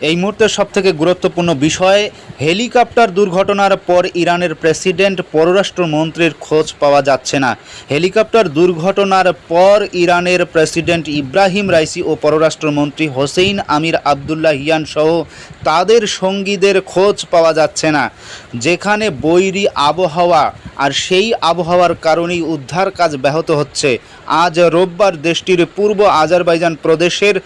এই মুহূর্তে সবথেকে গুরুত্বপূর্ণ বিষয়, হেলিকপ্টার দুর্ঘটনার পর ইরানের প্রেসিডেন্ট পররাষ্ট্রমন্ত্রীর খোঁজ পাওয়া যাচ্ছে না। হেলিকপ্টার দুর্ঘটনার পর ইরানের প্রেসিডেন্ট ইব্রাহিম রাইসি ও পররাষ্ট্রমন্ত্রী হোসেইন আমির আবদুল্লাহ হিয়ান সহ তাদের সঙ্গীদের খোঁজ পাওয়া যাচ্ছে না। যেখানে বৈরী আবহাওয়া আর সেই আবহাওয়ার কারণেই উদ্ধার কাজ ব্যাহত হচ্ছে। আজ রোববার দেশটির পূর্ব আজারবাইজান প্রদেশের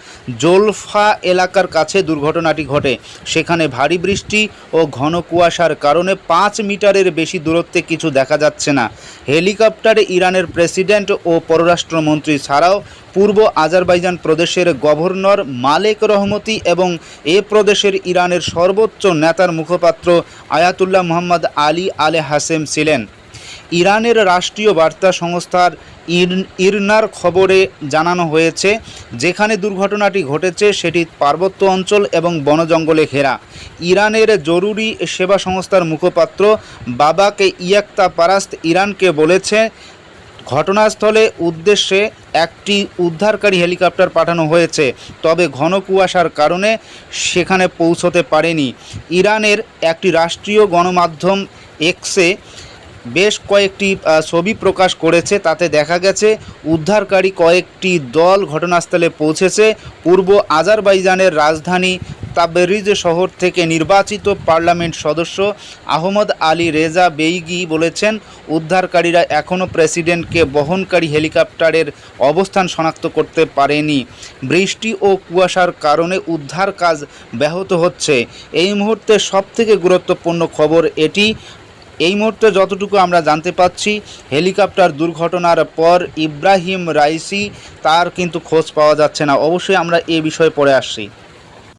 জোলফা এলাকার কাছে দুর্ঘটনাটি ঘটে। সেখানে ভারী বৃষ্টি ও ঘন কুয়াশার কারণে পাঁচ মিটারের বেশি দূরত্বে কিছু দেখা যাচ্ছে না। হেলিকপ্টারে ইরানের প্রেসিডেন্ট ও পররাষ্ট্রমন্ত্রী ছাড়াও পূর্ব আজারবাইজান প্রদেশের গভর্নর মালেক রহমতি এবং এ প্রদেশের ইরানের সর্বোচ্চ নেতার মুখপাত্র আয়াতুল্লাহ মোহাম্মদ আলী আলে হাসেম ছিলেন। ইরানের রাষ্ট্রীয় বার্তা সংস্থার ইর- ইরনার খবরে জানানো হয়েছে, যেখানে দুর্ঘটনাটি ঘটেছে, সেটি পার্বত্য অঞ্চল এবং বনজঙ্গলে ঘেরা। ইরানের জরুরি সেবা সংস্থার মুখপাত্র বাবাকে ইয়াক্তা পারাস্ত ইরানকে বলেছে, ঘটনাস্থলে উদ্দেশ্যে একটি উদ্ধারকারী হেলিকপ্টার পাঠানো হয়েছে, তবে ঘন কুয়াশার কারণে সেখানে পৌঁছতে পারেনি। ইরানের একটি রাষ্ট্রীয় গণমাধ্যম এক্সে বেশ কয়েকটি ছবি প্রকাশ করেছে। তাতে দেখা গেছে, উদ্ধারকারী কয়েকটি দল ঘটনাস্থলে পৌঁছেছে। পূর্ব আজারবাইজানের রাজধানী তাবেরিজ শহর থেকে নির্বাচিত পার্লামেন্ট সদস্য আহমদ আলী রেজা বেইগি বলেছেন, উদ্ধারকারীরা এখনও প্রেসিডেন্টকে বহনকারী হেলিকপ্টারের অবস্থান শনাক্ত করতে পারেনি। বৃষ্টি ও কুয়াশার কারণে উদ্ধার কাজ ব্যাহত হচ্ছে। এই মুহূর্তে সবথেকে গুরুত্বপূর্ণ খবর এটি এই মুহূর্তে যতটুকু আমরা জানতে পাচ্ছি, হেলিকপ্টার দুর্ঘটনার পর ইব্রাহিম রাইসি তার কিন্তু খোঁজ পাওয়া যাচ্ছে না। অবশ্যই আমরা এ বিষয়ে পড়ে আসছি।